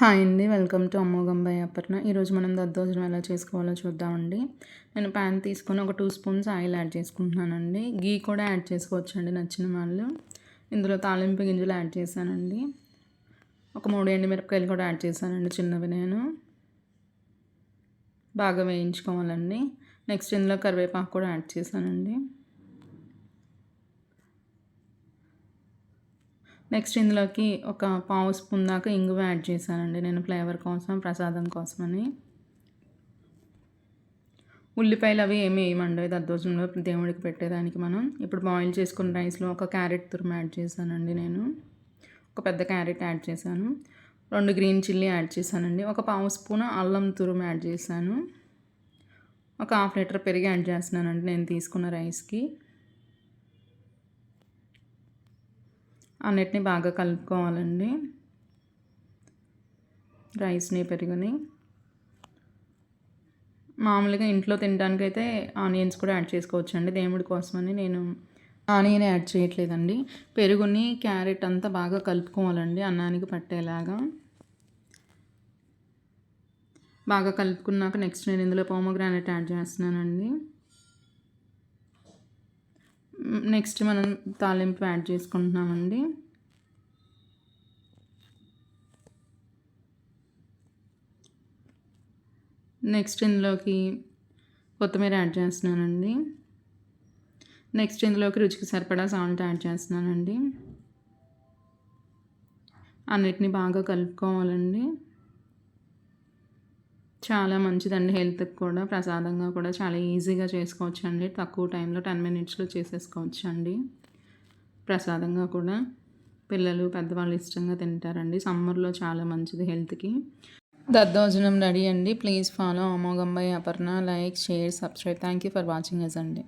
Hi అండి. Welcome to అమ్మోగంబాయ్ అప్పర్న ఈరోజు మనం దద్దోజనం ఎలా చేసుకోవాలో చూద్దామండి. నేను ప్యాన్ తీసుకొని ఒక టూ స్పూన్స్ ఆయిల్ యాడ్ చేసుకుంటున్నానండి. గీ కూడా యాడ్ చేసుకోవచ్చండి నచ్చిన వాళ్ళు. ఇందులో తాలింపు గింజలు యాడ్ చేశానండి. ఒక మూడు ఎండుమిరపకాయలు కూడా యాడ్ చేశానండి చిన్నవి నేను. బాగా వేయించుకోవాలండి. నెక్స్ట్ ఇందులో కరివేపాకు కూడా యాడ్ చేశానండి. నెక్స్ట్ ఇందులోకి ఒక పావు స్పూన్ దాకా ఇంగువ యాడ్ చేశానండి. నేను ఫ్లేవర్ కోసం ప్రసాదం కోసమని. ఉల్లిపాయలు అవి ఏమి వేయమండి. దద్దోజనంలో దేవుడికి పెట్టేదానికి మనం. ఇప్పుడు బాయిల్ చేసుకున్న రైస్లో ఒక క్యారెట్ తురుము యాడ్ చేశానండి నేను. ఒక పెద్ద క్యారెట్ యాడ్ చేశాను. రెండు గ్రీన్ చిల్లీ యాడ్ చేశానండి. ఒక పావు స్పూన్ అల్లం తురుము యాడ్ చేశాను. ఒక హాఫ్ లీటర్ పెరిగి యాడ్ చేస్తున్నానండి నేను తీసుకున్న రైస్కి అన్నిటినీ బాగా కలుపుకోవాలండి. రైస్ని పెరుగుని. మామూలుగా ఇంట్లో తినడానికి అయితే ఆనియన్స్ కూడా యాడ్ చేసుకోవచ్చు అండి దేవుడి కోసమని నేను ఆనియన్ యాడ్ చేయట్లేదండి. పెరుగుని క్యారెట్ అంతా బాగా కలుపుకోవాలండి అన్నానికి పట్టేలాగా. బాగా కలుపుకున్నాక నెక్స్ట్ నేను ఇందులో పోమోగ్రానైట్ యాడ్ చేస్తున్నానండి. నెక్స్ట్ మనం తాలింపు యాడ్ చేసుకుంటున్నామండి. నెక్స్ట్ ఇందులోకి కొత్తిమీర యాడ్ చేస్తున్నానండి. నెక్స్ట్ ఇందులోకి రుచికి సరిపడా సాల్ట్ యాడ్ చేస్తున్నానండి. అన్నిటిని బాగా కలుపుకోవాలండి. చాలా మంచిదండి హెల్త్కి కూడా ప్రసాదంగా కూడా చాలా ఈజీగా చేసుకోవచ్చు అండి తక్కువ టైంలో టెన్ మినిట్స్లో చేసేసుకోవచ్చు అండి ప్రసాదంగా కూడా పిల్లలు పెద్దవాళ్ళు ఇష్టంగా తింటారండి. సమ్మర్లో చాలా మంచిది హెల్త్కి. దద్దోజనం రెడీ అండి. Please follow అమోఘంబై Aparna. Like share subscribe. Thank you for watching yes అండి.